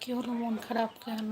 কি হলো? মন খারাপ কেন?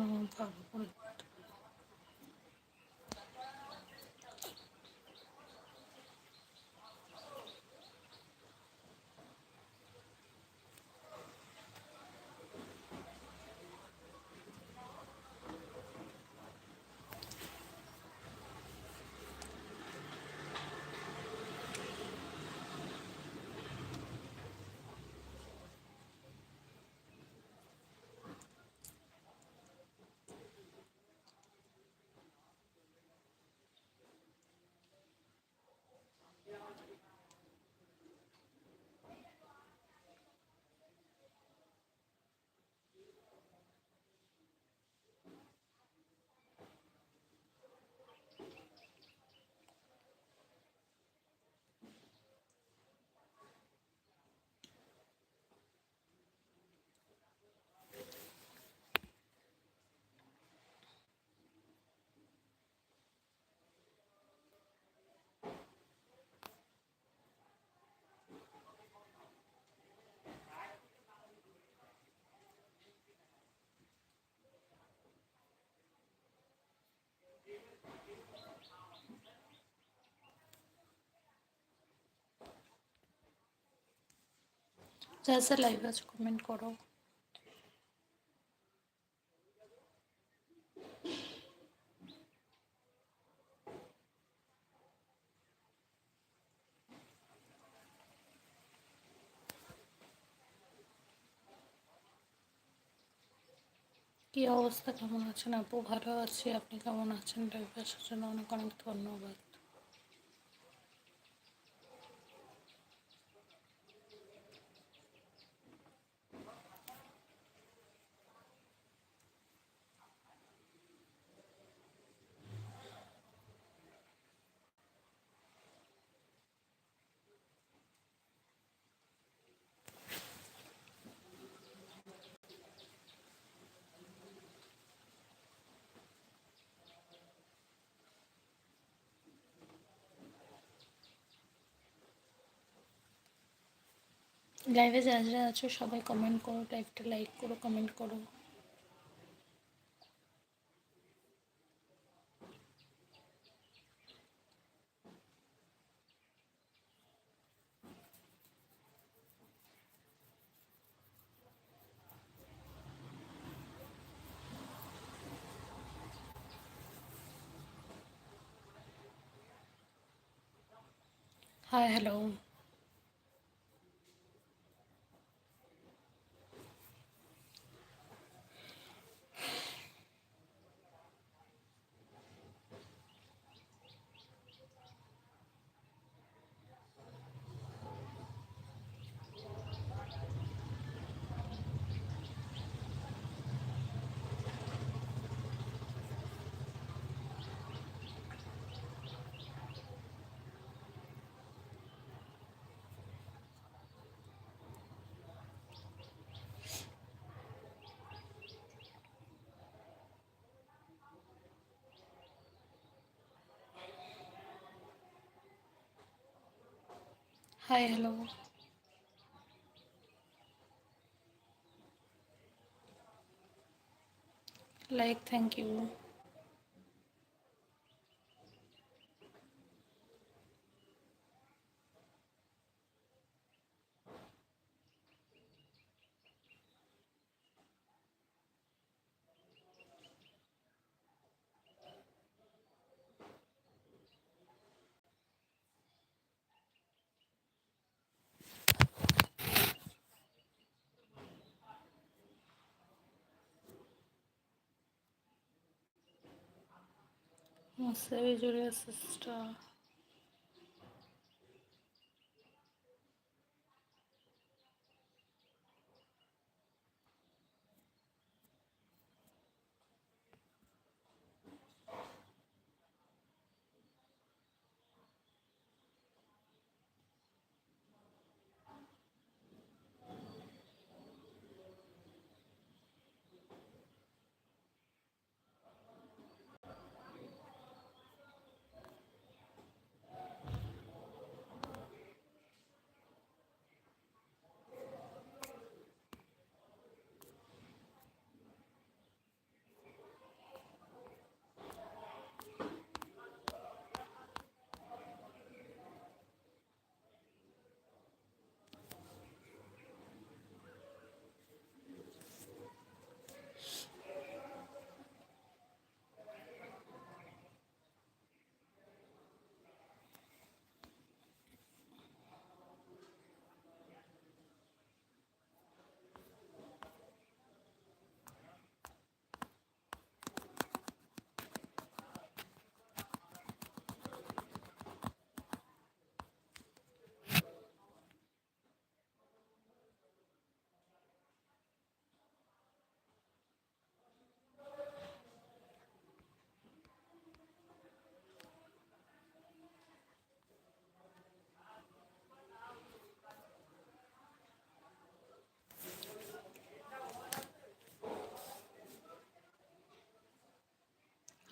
বাবা বল। যা যা লাইভ আছে কমেন্ট করো। কি অবস্থা? কেমন আছেন আপু? ভালো আছি। আপনি কেমন আছেন? লাইভে আসার জন্য অনেক অনেক ধন্যবাদ। লাইভে যা যা আছো সবাই কমেন্ট করো লাইভটা লাইক করো কমেন্ট করো। Hi hello hi hello like thank you Massage your sister.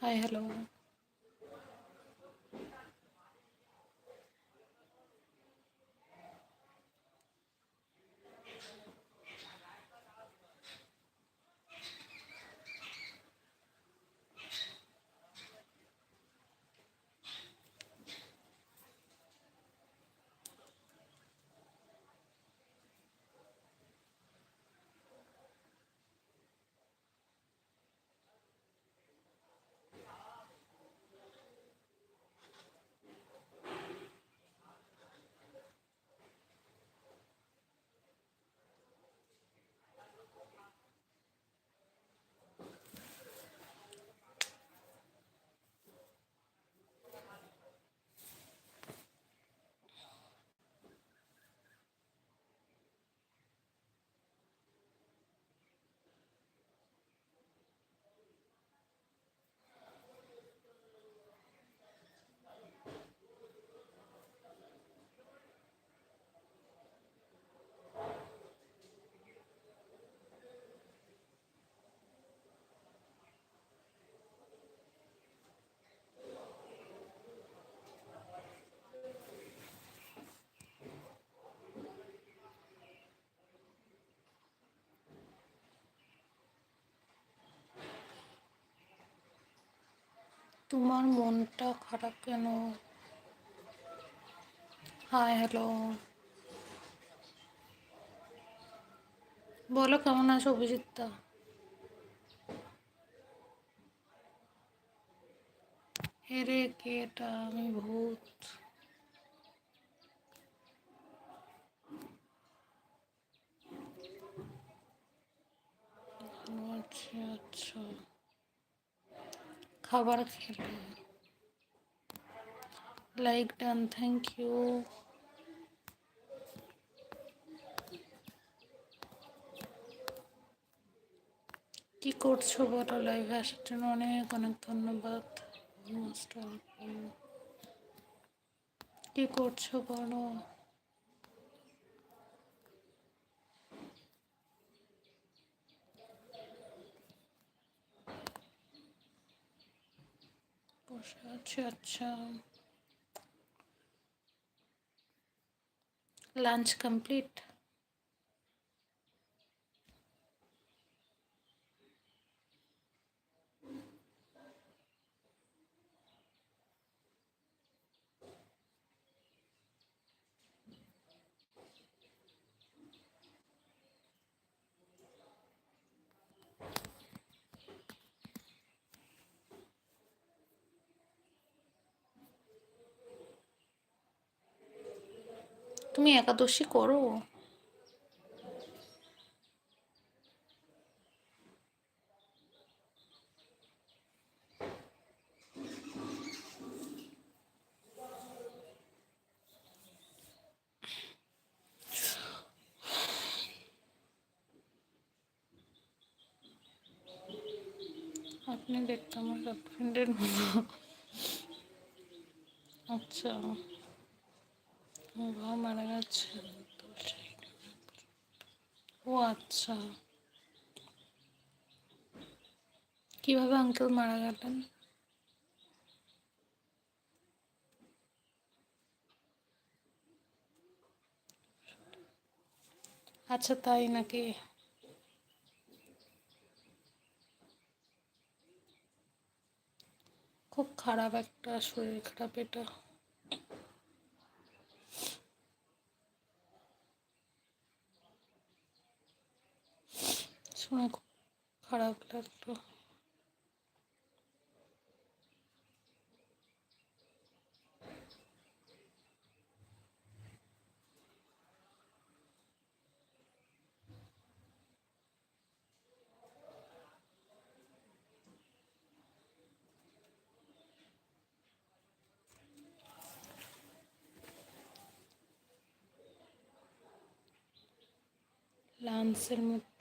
ሀይ ሄሎ তোমার মনটা খারাপ কেন? হাই হ্যালো বলো, কেমন আছো অভিজিৎ অভিজিৎদা হেরে কে এটা? আমি ভূত। আচ্ছা আচ্ছা। খাবার খেলে লাইক ডান থ্যাংক ইউ কি করছ বলো লাইভে আসার জন্য অনেক অনেক ধন্যবাদ. কি করছ বলো? বসে আছি আচ্ছা। লাঞ্চ কমপ্লিট তুমি একাদশী করো। আপনি দেখতে আমার গার্লফ্রেন্ডের আচ্ছা। বাবা মারা গেছে ও আচ্ছা। কীভাবে আঙ্কেল মারা গেলেন? আচ্ছা তাই নাকি? খুব খারাপ একটা শরীর, খারাপ এটা। শুনে খারাপ লাগল। লাঞ্চের মধ্যে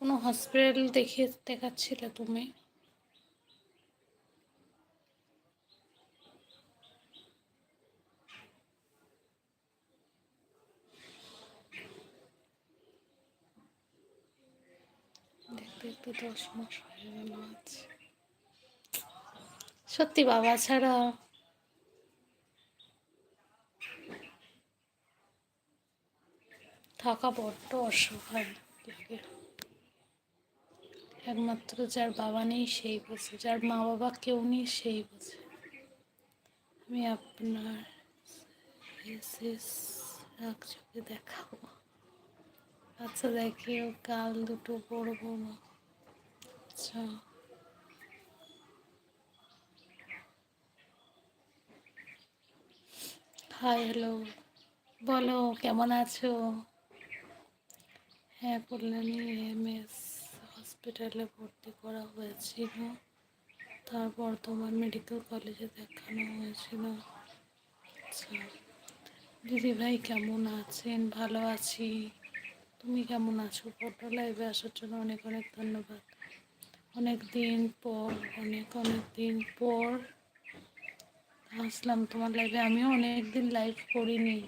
কোনো হসপিটাল দেখে দেখাচ্ছিলে তুমি? দেখতে হয়ে সত্যি বাবা ছাড়া। থাকা বড্ড অসহায় লাগে। একমাত্র যার বাবা নেই, সেই বোঝে যার মা বাবা কেউ নেই, সেই বোঝে আমি আপনার রাগ চোখে দেখাবো। আচ্ছা দেখিও কাল দুটো বড় বড় আচ্ছা। হাই হ্যালো বলো, কেমন আছো? হ্যাঁ কল্যাণী এমএস হসপিটালে ভর্তি করা হয়েছিল। তার তোমার মেডিকেল কলেজে দেখানো হয়েছিল। আচ্ছা দিদি ভাই কেমন আছেন? ভালো আছি। তুমি কেমন আছো? ফটো লাইভে আসার জন্য অনেক অনেক ধন্যবাদ। অনেক দিন পর, অনেক অনেক দিন পর আসলাম তোমার লাইভে আমিও অনেক দিন লাইভ করিনি।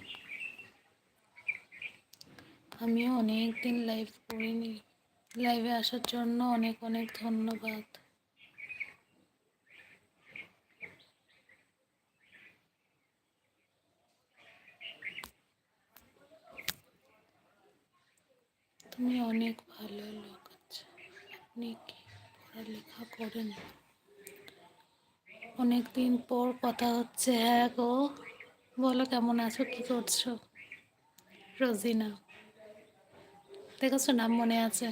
আমিও অনেক দিন লাইভ করিনি। লাইভে আসার জন্য অনেক অনেক ধন্যবাদ। তুমি অনেক ভালো লোক আচ্ছা। আপনি কি পড়ালেখা করেন? অনেক দিন পর কথা হচ্ছে হ্যাঁ গো। বলো, কেমন আছো? কি করছ? রোজিনা। দেখেছ নাম মনে আছে।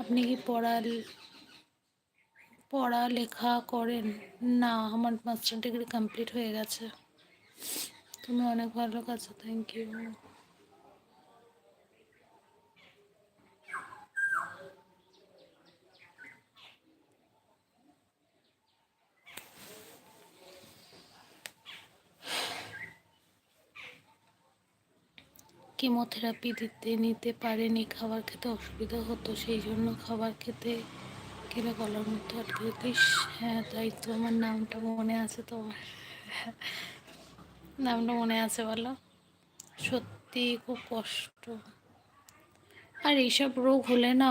আপনি কি পড়া পড়ালেখা করেন? না, আমার মাস্টার ডিগ্রি কমপ্লিট হয়ে গেছে। তুমি অনেক ভালো কাজ থ্যাংক ইউ কেমোথেরাপি দিতে, নিতে পারেনি, খাবার খেতে অসুবিধা হতো, সেই জন্য খাবার খেতে গেলে গলার মতো আটকে দিস হ্যাঁ তাই তো, আমার নামটা মনে আছে তো। নামটা মনে আছে বলো। সত্যি খুব কষ্ট। আর এইসব রোগ হলে না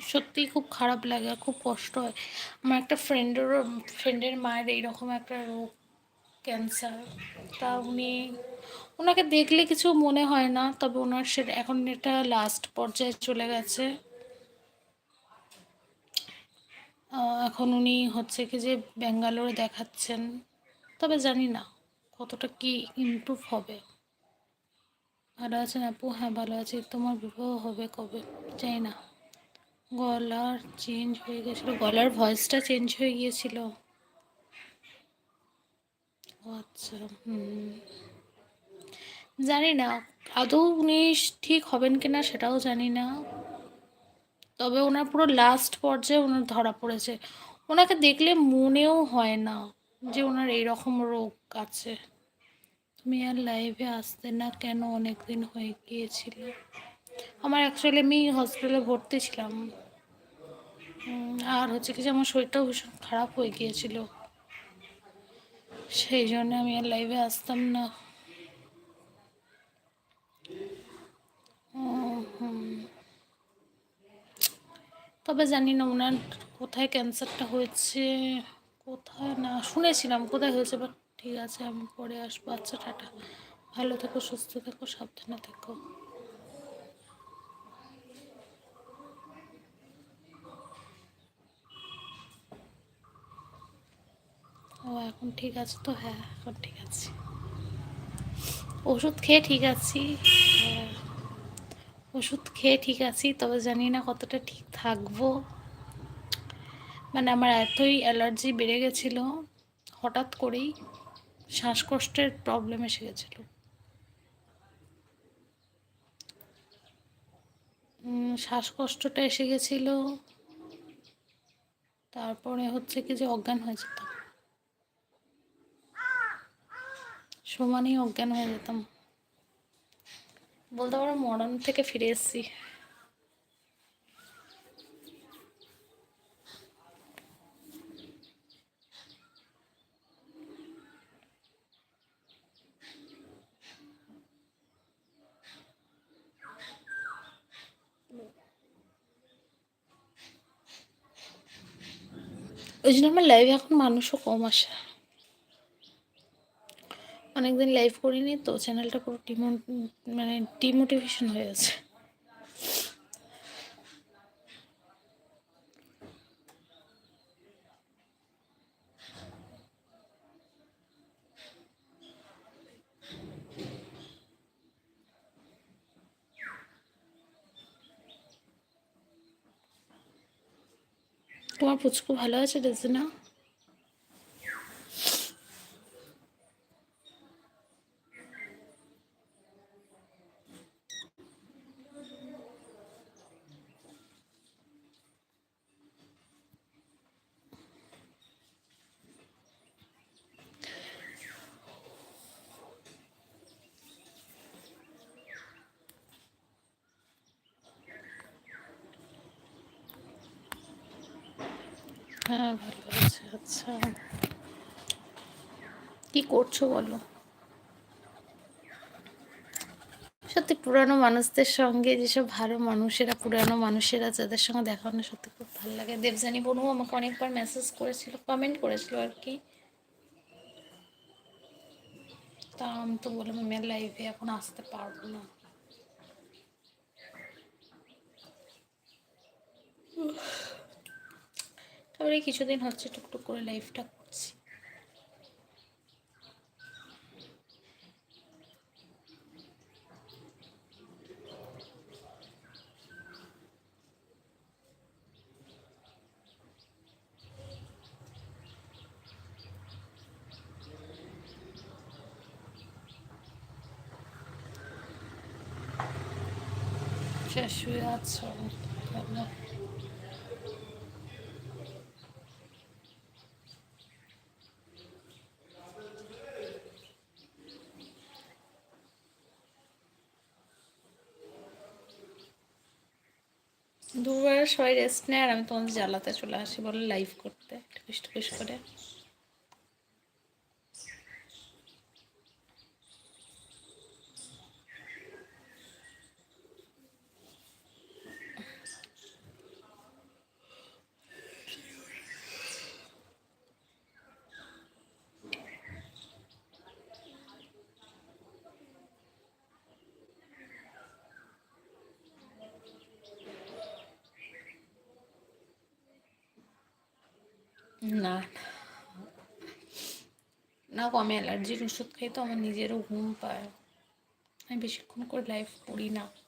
সত্যি খুব খারাপ লাগে, খুব কষ্ট হয়। আমার একটা ফ্রেন্ডেরও ফ্রেন্ডের মায়ের এইরকম একটা রোগ ক্যান্সার তা উনি, ওনাকে দেখলে কিছু মনে হয় না, তবে ওনার সেটা এখন এটা লাস্ট পর্যায়ে চলে গেছে। এখন উনি হচ্ছে কি যে ব্যাঙ্গালোরে দেখাচ্ছেন, তবে জানি না কতটা কি ইমপ্রুভ হবে। ভালো আছেন আপু? হ্যাঁ ভালো আছি। তোমার বিবাহ হবে কবে? চাই না। গলার চেঞ্জ হয়ে গেছিল, গলার ভয়েসটা চেঞ্জ হয়ে গিয়েছিল। আচ্ছা হুম। জানি না, আদৌ উনি ঠিক হবেন কি না সেটাও জানি না। তবে ওনার পুরো লাস্ট পর্যায়ে ওনার ধরা পড়েছে। ওনাকে দেখলে মনেও হয় না যে ওনার এইরকম রোগ আছে। তুমি আর লাইভে আসতে না কেন অনেক দিন হয়ে গিয়েছিল? আমার অ্যাকচুয়ালি আমি হসপিটালে ভর্তি ছিলাম। আর হচ্ছে কি যে আমার শরীরটাও ভীষণ খারাপ হয়ে গিয়েছিল। সেই জন্য আমি আর লাইভে আসতাম না। তবে জানি না ওনার কোথায় ক্যান্সারটা হয়েছে, কোথায় না, শুনেছিলাম কোথায় হয়েছে বাট ঠিক আছে, আমি পরে আসব। আচ্ছা টাটা। ভালো থেকো, সুস্থ থেকো, সাবধানে থেকো ও এখন ঠিক আছে তো? হ্যাঁ এখন ঠিক আছে। ওষুধ খেয়ে ঠিক আছি। হ্যাঁ ওষুধ খেয়ে ঠিক আছি, তবে জানি না কতটা ঠিক থাকব। মানে আমার এতই অ্যালার্জি বেড়ে গেছিল, হঠাৎ করেই শ্বাসকষ্টের প্রবলেম এসে গেছিল। শ্বাসকষ্টটা এসে গেছিল। তারপরে হচ্ছে কি যে অজ্ঞান হয়ে যেতাম। সমানই অজ্ঞান হয়ে যেতাম। বলতে পারো মডার্ন থেকে ফিরে এসেছি। ওই জন্য আমার লাইভে এখন মানুষও কম আসে। অনেকদিন লাইভ করিনি, তো চ্যানেলটা পুরো ডিমো মানে ডিমোটিভেশন হয়ে গেছে। তোমার পুচকু ভালো আছে, রেজিনা হ্যাঁ ভালো আছে আচ্ছা কি করছ বলো? সত্যি পুরানো মানুষদের সঙ্গে, যেসব ভালো মানুষেরা, পুরানো মানুষেরা, যাদের সঙ্গে দেখা সত্যি খুব ভালো লাগে। দেবজানি বনু আমাকে অনেকবার মেসেজ করেছিল কমেন্ট করেছিল আর কি। তা আমি তো বললাম, আমি লাইভে এখন আসতে পারব না। তারপরে কিছুদিন হচ্ছে টুকটুক করে লাইফটা করছি শুয়ে। দুবার সবাই রেস্ট নেয় আর আমি তোমাদের জ্বালাতে চলে আসি বলে লাইভ করতে টুকিস টুকিস করে না না। গো, আমি অ্যালার্জির ওষুধ খাই তো, আমার নিজেরও ঘুম পায়। আমি বেশিক্ষণ করে লাইফ করি না।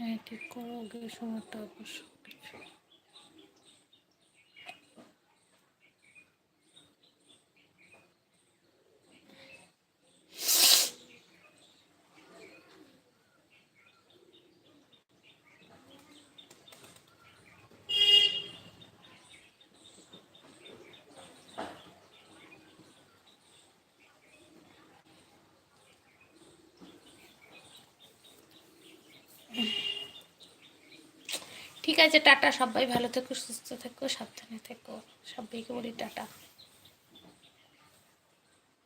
হ্যাঁ ঠিক করো আগে সময়টা অবশ্য কিছু ঠিক আছে টাটা সবাই ভালো থেকো সুস্থ থেকো সাবধানে থেকো। সবাইকে বলি টাটা।